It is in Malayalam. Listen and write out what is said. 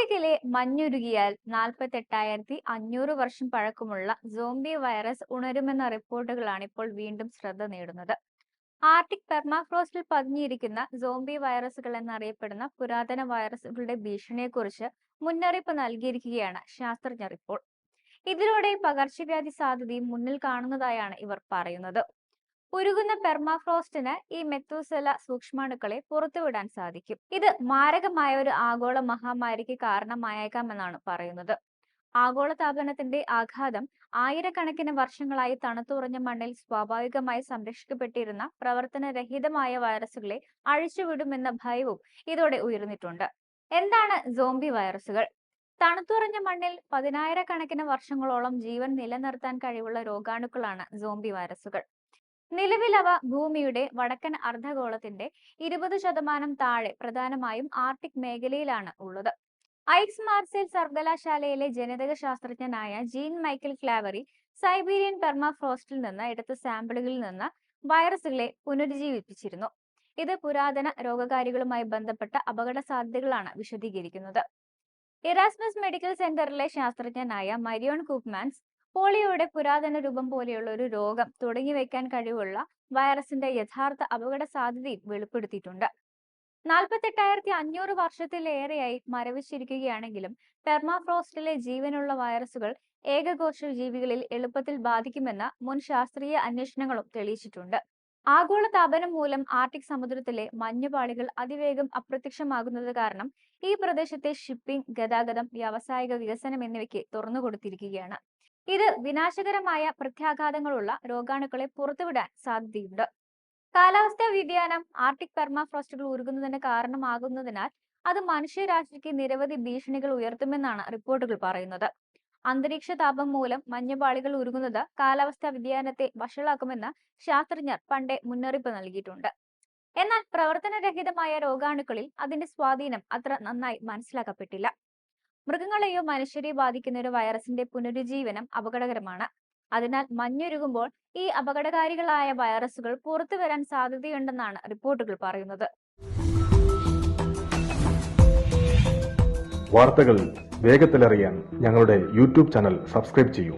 ആർട്ടിക്കിലെ മഞ്ഞുരുകിയാൽ നാൽപ്പത്തെട്ടായിരത്തി അഞ്ഞൂറ് വർഷം പഴക്കമുള്ള സോംബി വൈറസ് ഉണരുമെന്ന റിപ്പോർട്ടുകളാണ് ഇപ്പോൾ വീണ്ടും ശ്രദ്ധ നേടുന്നത്. ആർട്ടിക് പെർമാഫ്രോസ്റ്റിൽ പതിഞ്ഞിരിക്കുന്ന സോംബി വൈറസുകൾ എന്നറിയപ്പെടുന്ന പുരാതന വൈറസുകളുടെ ഭീഷണിയെക്കുറിച്ച് മുന്നറിയിപ്പ് നൽകിയിരിക്കുകയാണ് ശാസ്ത്രജ്ഞർ ഇപ്പോൾ. ഇതിലൂടെ പകർച്ചവ്യാധി സാധ്യതയും മുന്നിൽ കാണുന്നതായാണ് ഇവർ പറയുന്നത്. ഉരുകുന്ന പെർമാഫ്രോസ്റ്റിന് ഈ മെത്തൂസെല സൂക്ഷ്മാണുക്കളെ പുറത്തുവിടാൻ സാധിക്കും. ഇത് മാരകമായ ഒരു ആഗോള മഹാമാരിക്ക് കാരണമായേക്കാമെന്നാണ് പറയുന്നത്. ആഗോള താപനത്തിന്റെ ആഘാതം ആയിരക്കണക്കിന് വർഷങ്ങളായി തണുത്തുറഞ്ഞ മണ്ണിൽ സ്വാഭാവികമായി സംരക്ഷിക്കപ്പെട്ടിരുന്ന പ്രവർത്തനരഹിതമായ വൈറസുകളെ അഴിച്ചുവിടുമെന്ന ഭയവും ഇതോടെ ഉയർന്നിട്ടുണ്ട്. എന്താണ് സോംബി വൈറസുകൾ? തണുത്തുറഞ്ഞ മണ്ണിൽ പതിനായിരക്കണക്കിന് വർഷങ്ങളോളം ജീവൻ നിലനിർത്താൻ കഴിവുള്ള രോഗാണുക്കളാണ് സോംബി വൈറസുകൾ. നിലവിൽ അവ ഭൂമിയുടെ വടക്കൻ അർദ്ധഗോളത്തിന്റെ ഇരുപത് ശതമാനം താഴെ പ്രധാനമായും ആർട്ടിക് മേഖലയിലാണ് ഉള്ളത്. ഐക്സ് മാർസെൽ സർവകലാശാലയിലെ ജനിതക ശാസ്ത്രജ്ഞനായ ജീൻ മൈക്കിൾ ക്ലാവറി സൈബീരിയൻ പെർമാഫ്രോസ്റ്റിൽ നിന്ന് എടുത്ത സാമ്പിളുകളിൽ നിന്ന് വൈറസുകളെ പുനരുജ്ജീവിപ്പിച്ചിരുന്നു. ഇത് പുരാതന രോഗകാരികളുമായി ബന്ധപ്പെട്ട അപകട സാധ്യതകളാണ് വിശദീകരിക്കുന്നത്. ഇറാസ്മസ് മെഡിക്കൽ സെന്ററിലെ ശാസ്ത്രജ്ഞനായ മരിയോൺ കൂപ്മാൻസ് പോളിയോയുടെ പുരാതന രൂപം പോലെയുള്ള ഒരു രോഗം തുടങ്ങി വയ്ക്കാൻ കഴിവുള്ള വൈറസിന്റെ യഥാർത്ഥ അപകട സാധ്യതയും വെളിപ്പെടുത്തിയിട്ടുണ്ട്. നാൽപ്പത്തെട്ടായിരത്തി അഞ്ഞൂറ് വർഷത്തിലേറെയായി മരവിച്ചിരിക്കുകയാണെങ്കിലും പെർമാഫ്രോസ്റ്റിലെ ജീവനുള്ള വൈറസുകൾ ഏകകോശ ജീവികളിൽ എളുപ്പത്തിൽ ബാധിക്കുമെന്ന മുൻ ശാസ്ത്രീയ അന്വേഷണങ്ങളും തെളിയിച്ചിട്ടുണ്ട്. ആഗോള താപനം മൂലം ആർട്ടിക് സമുദ്രത്തിലെ മഞ്ഞുപാളികൾ അതിവേഗം അപ്രത്യക്ഷമാകുന്നത് കാരണം ഈ പ്രദേശത്തെ ഷിപ്പിംഗ് ഗതാഗതം വ്യാവസായിക വികസനം എന്നിവയ്ക്ക് തുറന്നുകൊടുത്തിരിക്കുകയാണ്. ഇത് വിനാശകരമായ പ്രത്യാഘാതങ്ങളുള്ള രോഗാണുക്കളെ പുറത്തുവിടാൻ സാധ്യതയുണ്ട്. കാലാവസ്ഥാ വ്യതിയാനം ആർട്ടിക് പെർമാഫ്രോസ്റ്റുകൾ ഉരുകുന്നതിന് കാരണമാകുന്നതിനാൽ അത് മനുഷ്യരാശിക്ക് നിരവധി ഭീഷണികൾ ഉയർത്തുമെന്നാണ് റിപ്പോർട്ടുകൾ പറയുന്നത്. അന്തരീക്ഷ താപം മൂലം മഞ്ഞപാളികൾ ഉരുകുന്നത് കാലാവസ്ഥാ വ്യതിയാനത്തെ വഷളാക്കുമെന്ന് ശാസ്ത്രജ്ഞർ പണ്ടേ മുന്നറിയിപ്പ് നൽകിയിട്ടുണ്ട്. എന്നാൽ പ്രവർത്തനരഹിതമായ രോഗാണുക്കളിൽ അതിന്റെ സ്വാധീനം അത്ര നന്നായി മനസ്സിലാക്കപ്പെട്ടില്ല. മൃഗങ്ങളെയോ മനുഷ്യരെയോ ബാധിക്കുന്ന ഒരു വൈറസിന്റെ പുനരുജ്ജീവനം അപകടകരമാണ്. അതിനാൽ മഞ്ഞുരുകുമ്പോൾ ഈ അപകടകാരികളായ വൈറസുകൾ പുറത്തു വരാൻ സാധ്യതയുണ്ടെന്നാണ് റിപ്പോർട്ടുകൾ പറയുന്നത്. വാർത്തകൾ വേഗത്തിലറിയാൻ ഞങ്ങളുടെ യൂട്യൂബ് ചാനൽ സബ്സ്ക്രൈബ് ചെയ്യൂ.